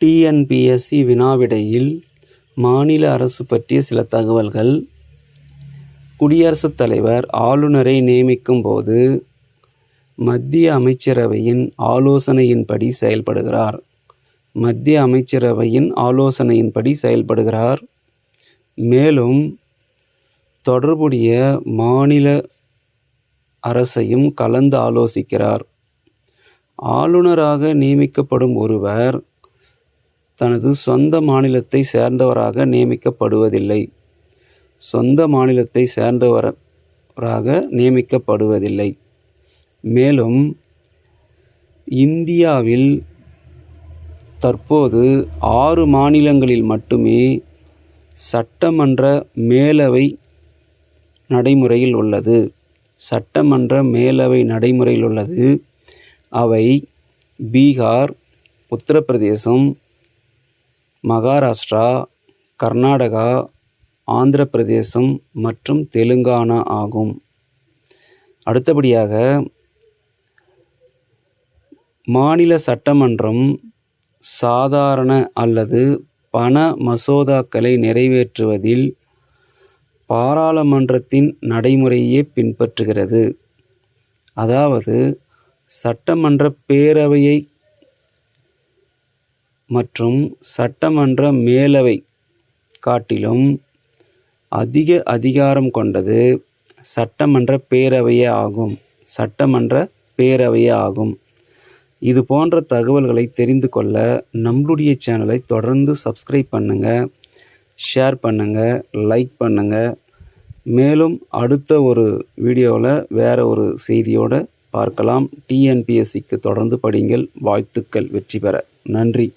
TNPSC வினாவிடையில் மாநில அரசு பற்றிய சில தகவல்கள். குடியரசுத் தலைவர் ஆளுநரை நியமிக்கும் போது மத்திய அமைச்சரவையின் ஆலோசனையின்படி செயல்படுகிறார். மத்திய அமைச்சரவையின் ஆலோசனையின்படி செயல்படுகிறார். மேலும் தொடர்புடைய மாநில அரசையும் கலந்து ஆலோசிக்கிறார். ஆளுநராக நியமிக்கப்படும் ஒருவர் தனது சொந்த மாநிலத்தை சேர்ந்தவராக நியமிக்கப்படுவதில்லை. சொந்த மாநிலத்தை சேர்ந்தவராக நியமிக்கப்படுவதில்லை. மேலும் இந்தியாவில் தற்போது ஆறு மாநிலங்களில் மட்டுமே சட்டமன்ற மேலவை நடைமுறையில் உள்ளது. சட்டமன்ற மேலவை நடைமுறையில் உள்ளது. அவை பீகார் உத்தரப்பிரதேசம் மகாராஷ்டிரா கர்நாடகா ஆந்திர பிரதேசம் மற்றும் தெலுங்கானா ஆகும். அடுத்தபடியாக மாநில சட்டமன்றம் சாதாரண அல்லது பண மசோதாக்களை நிறைவேற்றுவதில் பாராளுமன்றத்தின் நடைமுறையே பின்பற்றுகிறது. அதாவது சட்டமன்ற பேரவையை மற்றும் சட்டமன்ற மேலவை காட்டிலும் அதிக அதிகாரம் கொண்டது சட்டமன்ற பேரவையே ஆகும். சட்டமன்ற பேரவையே ஆகும். இது போன்ற தகவல்களை தெரிந்து கொள்ள நம்மளுடைய சேனலை தொடர்ந்து சப்ஸ்கிரைப் பண்ணுங்கள் ஷேர் பண்ணுங்கள் லைக் பண்ணுங்கள் மேலும் அடுத்த ஒரு வீடியோவில் வேறு ஒரு செய்தியோடு பார்க்கலாம். டிஎன்பிஎஸ்சிக்கு தொடர்ந்து படிங்கள். வாழ்த்துக்கள் வெற்றி பெற. நன்றி.